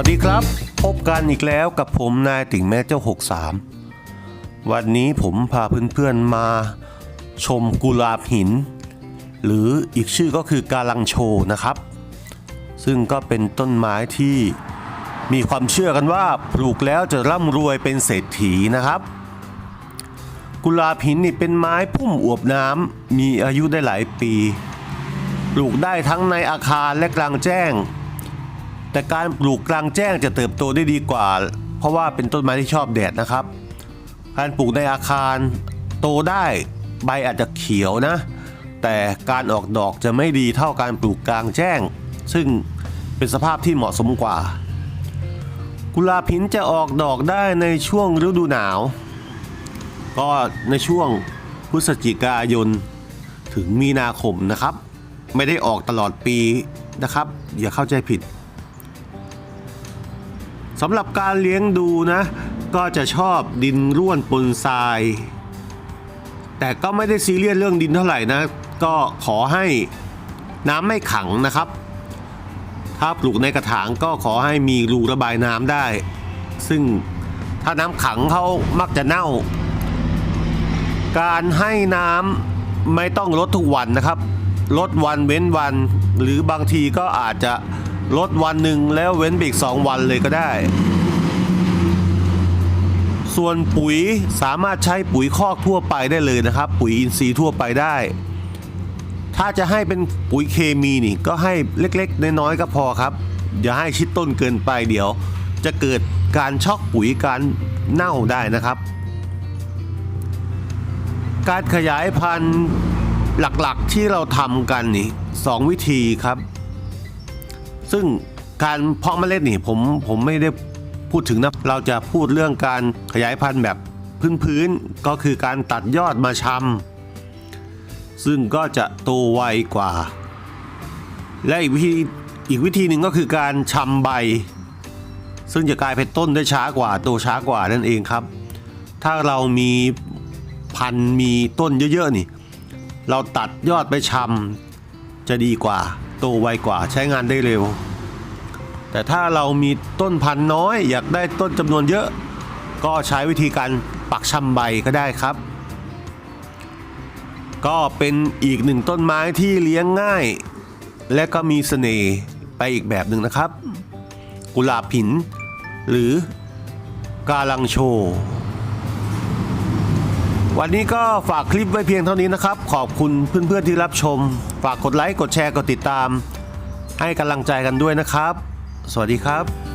วัสดีครับ พบกันอีกแล้วกับผมนายติ่งแม่เจ้า 63 วันนี้ผมพาเพื่อนๆมาชมกุหลาบหิน หรืออีกชื่อก็คือกาลังโชนะครับ ซึ่งก็เป็นต้นไม้ที่มีความเชื่อกันว่าปลูกแล้วจะร่ำรวยเป็นเศรษฐีนะครับ กุหลาบหินนี่เป็นไม้พุ่มอวบน้ำมีอายุได้หลายปี ปลูกได้ทั้งในอาคารและกลางแจ้ง แต่การปลูกกลางแจ้งจะเติบโตได้ดีกว่า เพราะว่าเป็นต้นไม้ที่ชอบแดดนะครับ การปลูกในอาคารโตได้ใบอาจจะเขียวนะ แต่การออกดอกจะไม่ดีเท่าการปลูกกลางแจ้ง ซึ่งเป็นสภาพที่เหมาะสมกว่า กุหลาบหินจะออกดอกได้ในช่วงฤดูหนาว ก็ในช่วงพฤศจิกายนถึงมีนาคมนะครับ ไม่ได้ออกตลอดปีนะครับ อย่าเข้าใจผิด สำหรับการเลี้ยงดูนะ ก็จะชอบดินร่วนปนทราย แต่ก็ไม่ได้ซีเรียสเรื่องดินเท่าไหร่นะ ก็ขอให้น้ำไม่ขังนะครับ ถ้าปลูกในกระถางก็ขอให้มีรูระบายน้ำได้ ซึ่งถ้าน้ำขังเขามักจะเน่า การให้น้ำไม่ต้องลดทุกวันนะครับ ลดวันเว้นวัน หรือบางทีก็อาจจะ ลดวันหนึ่งแล้วเว้นไปอีกสองวันเลยก็ได้ ส่วนปุ๋ยสามารถใช้ปุ๋ยคอกทั่วไปได้เลยนะครับ ปุ๋ยอินทรีย์ทั่วไปได้ ถ้าจะให้เป็นปุ๋ยเคมีนี่ก็ให้เล็กๆน้อยๆก็พอครับ อย่าให้ชิดต้นเกินไปเดี๋ยว จะเกิดการช็อกปุ๋ยการเน่าได้นะครับ การขยายพันธุ์หลักๆที่เราทำกันนี่สองวิธีครับ ซึ่งการเพาะเมล็ดนี่ผมผมไม่ได้พูดถึงนะ เราจะพูดเรื่องการขยายพันธุ์แบบพื้นๆก็คือการตัดยอดมาชำซึ่งก็จะโตไวกว่า และอีกวิธีอีกวิธีหนึ่งก็คือการชำใบ ซึ่งจะกลายเป็นต้นได้ช้ากว่าโตช้ากว่านั่นเองครับ ถ้าเรามีพันธุ์มีต้นเยอะๆนี่ เราตัดยอดไปชำจะดีกว่า โตไวกว่าใช้งานได้เร็ว แต่ถ้าเรามีต้นพันธุ์น้อย อยากได้ต้นจำนวนเยอะ ก็ใช้วิธีการปักชำใบก็ได้ครับ ก็เป็นอีกหนึ่งต้นไม้ที่เลี้ยงง่าย และก็มีเสน่ห์ไปอีกแบบหนึ่งนะครับ กุหลาบหิน หรือกาลังโช วันนี้ก็ฝากคลิปไว้เพียงเท่านี้นะครับ ขอบคุณเพื่อนๆที่รับชม ฝากกดไลค์ กดแชร์ กดติดตาม ให้กำลังใจกันด้วยนะครับ สวัสดีครับ